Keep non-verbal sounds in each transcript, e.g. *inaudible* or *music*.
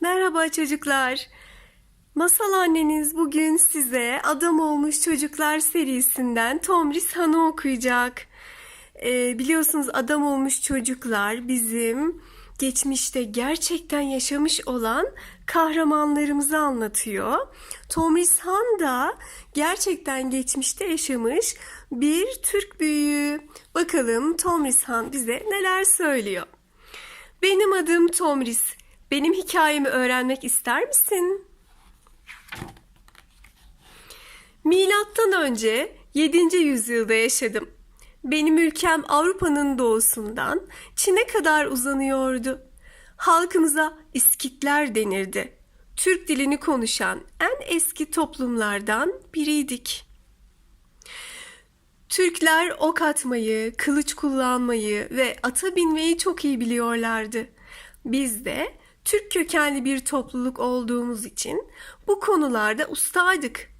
Merhaba çocuklar. Masal anneniz bugün size Adam Olmuş Çocuklar serisinden Tomris Han'ı okuyacak. Ee, biliyorsunuz Adam Olmuş Çocuklar bizim geçmişte gerçekten yaşamış olan kahramanlarımızı anlatıyor. Tomris Han da gerçekten geçmişte yaşamış bir Türk büyüğü. Bakalım Tomris Han bize neler söylüyor. Benim adım Tomris. Benim hikayemi öğrenmek ister misin? Milattan önce 7. yüzyılda yaşadım. Benim ülkem Avrupa'nın doğusundan Çin'e kadar uzanıyordu. Halkımıza İskitler denirdi. Türk dilini konuşan en eski toplumlardan biriydik. Türkler ok atmayı, kılıç kullanmayı ve ata binmeyi çok iyi biliyorlardı. Biz de Türk kökenli bir topluluk olduğumuz için bu konularda ustaydık.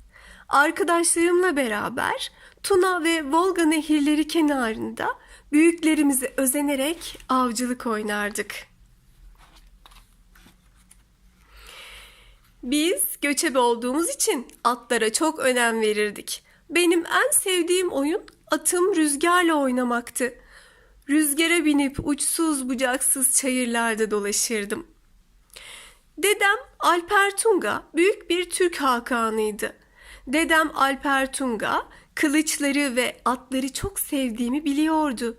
Arkadaşlarımla beraber Tuna ve Volga nehirleri kenarında büyüklerimizi özenerek avcılık oynardık. Biz göçebe olduğumuz için atlara çok önem verirdik. Benim en sevdiğim oyun atım rüzgarla oynamaktı. Rüzgara binip uçsuz bucaksız çayırlarda dolaşırdım. Dedem Alper Tunga büyük bir Türk hakanıydı. Dedem Alper Tunga kılıçları ve atları çok sevdiğimi biliyordu.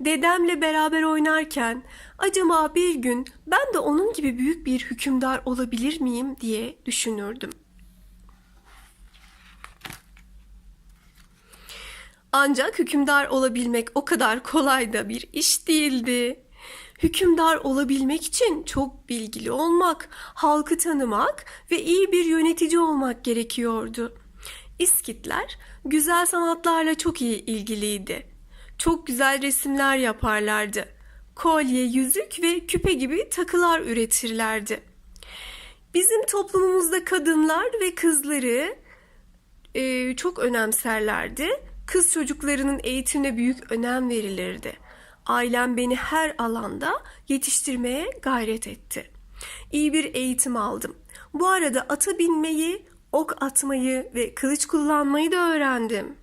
Dedemle beraber oynarken acaba bir gün ben de onun gibi büyük bir hükümdar olabilir miyim diye düşünürdüm. Ancak hükümdar olabilmek o kadar kolay da bir iş değildi. Hükümdar olabilmek için çok bilgili olmak, halkı tanımak ve iyi bir yönetici olmak gerekiyordu. İskitler güzel sanatlarla çok iyi ilgiliydi. Çok güzel resimler yaparlardı. Kolye, yüzük ve küpe gibi takılar üretirlerdi. Bizim toplumumuzda kadınlar ve kızları e, çok önemserlerdi. Kız çocuklarının eğitimine büyük önem verilirdi. Ailem beni her alanda yetiştirmeye gayret etti. İyi bir eğitim aldım. Bu arada ata binmeyi, ok atmayı ve kılıç kullanmayı da öğrendim.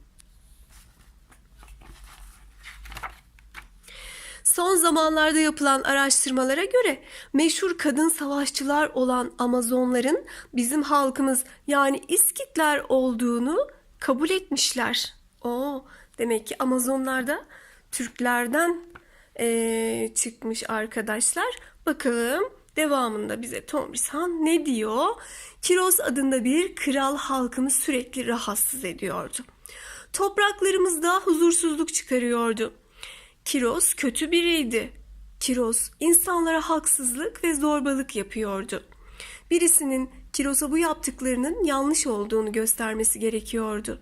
Son zamanlarda yapılan araştırmalara göre meşhur kadın savaşçılar olan Amazonların bizim halkımız yani İskitler olduğunu kabul etmişler. Oo, demek ki Amazonlarda Türklerden eee, çıkmış arkadaşlar. Bakalım devamında bize Tomris ne diyor? Kiros adında bir kral halkımı sürekli rahatsız ediyordu. Topraklarımızda huzursuzluk çıkarıyordu. Kiros kötü biriydi. Kiros insanlara haksızlık ve zorbalık yapıyordu. Birisinin Kiros'a bu yaptıklarının yanlış olduğunu göstermesi gerekiyordu.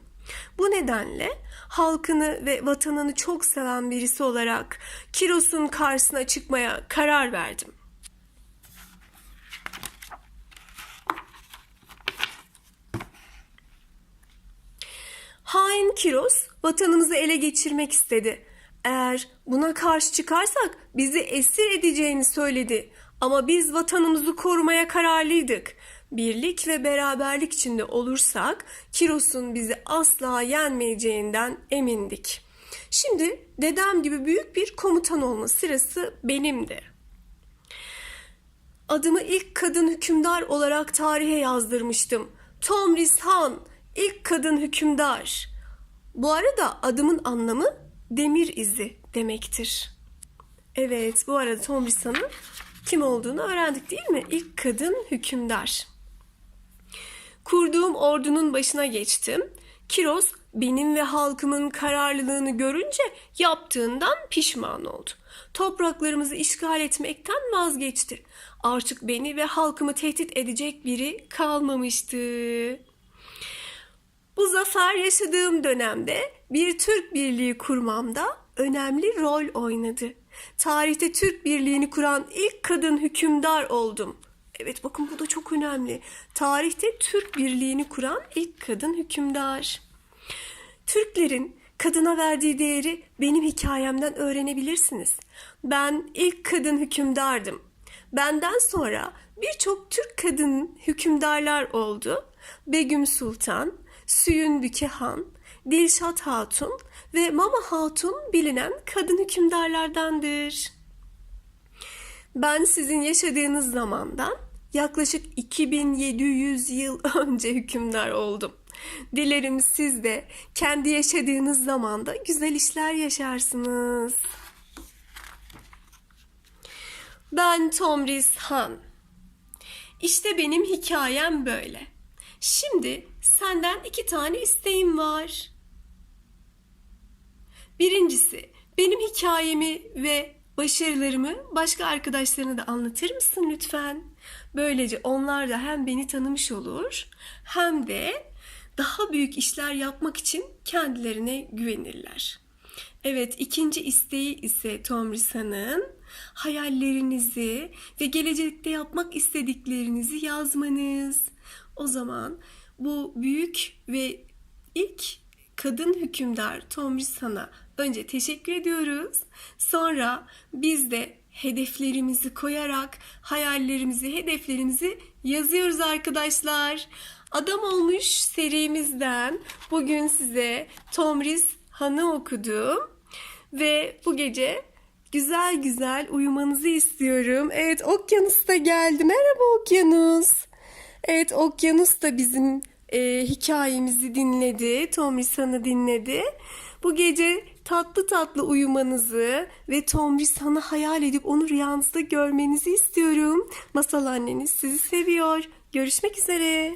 Bu nedenle halkını ve vatanını çok seven birisi olarak Kiros'un karşısına çıkmaya karar verdim. Hain Kiros vatanımızı ele geçirmek istedi. Eğer buna karşı çıkarsak bizi esir edeceğini söyledi. Ama biz vatanımızı korumaya kararlıydık. Birlik ve beraberlik içinde olursak Kiros'un bizi asla yenmeyeceğinden emindik. Şimdi dedem gibi büyük bir komutan olma sırası benimdi. Adımı ilk kadın hükümdar olarak tarihe yazdırmıştım. Tomris Han, ilk kadın hükümdar. Bu arada adımın anlamı demir izi demektir. Evet, bu arada Tomris Han'ın kim olduğunu öğrendik değil mi? İlk kadın hükümdar. Kurduğum ordunun başına geçtim. Kiros benim ve halkımın kararlılığını görünce yaptığından pişman oldu. Topraklarımızı işgal etmekten vazgeçti. Artık beni ve halkımı tehdit edecek biri kalmamıştı. Bu zafer yaşadığım dönemde bir Türk birliği kurmamda önemli rol oynadı. Tarihte Türk birliğini kuran ilk kadın hükümdar oldum. Evet bakın bu da çok önemli. Tarihte Türk birliğini kuran ilk kadın hükümdar. Türklerin kadına verdiği değeri benim hikayemden öğrenebilirsiniz. Ben ilk kadın hükümdardım. Benden sonra birçok Türk kadın hükümdarlar oldu. Begüm Sultan, Süyünbüke Han, Dilşat Hatun ve Mama Hatun bilinen kadın hükümdarlardandır. Ben sizin yaşadığınız zamandan yaklaşık 2700 yıl *laughs* önce hükümdar oldum. Dilerim siz de kendi yaşadığınız zamanda güzel işler yaşarsınız. Ben Tomris Han. İşte benim hikayem böyle. Şimdi senden iki tane isteğim var. Birincisi, benim hikayemi ve başarılarımı başka arkadaşlarına da anlatır mısın lütfen? Böylece onlar da hem beni tanımış olur hem de daha büyük işler yapmak için kendilerine güvenirler. Evet, ikinci isteği ise Tomrisa'nın hayallerinizi ve gelecekte yapmak istediklerinizi yazmanız. O zaman bu büyük ve ilk kadın hükümdar Tomrisa'na önce teşekkür ediyoruz. Sonra biz de hedeflerimizi koyarak hayallerimizi, hedeflerimizi yazıyoruz arkadaşlar. Adam olmuş serimizden bugün size Tomris Han'ı okudum ve bu gece güzel güzel uyumanızı istiyorum. Evet Okyanus da geldi. Merhaba Okyanus. Evet Okyanus da bizim e, hikayemizi dinledi. Tomris Han'ı dinledi. Bu gece tatlı tatlı uyumanızı ve Tomris Han'ı hayal edip onu rüyanızda görmenizi istiyorum. Masal anneniz sizi seviyor. Görüşmek üzere.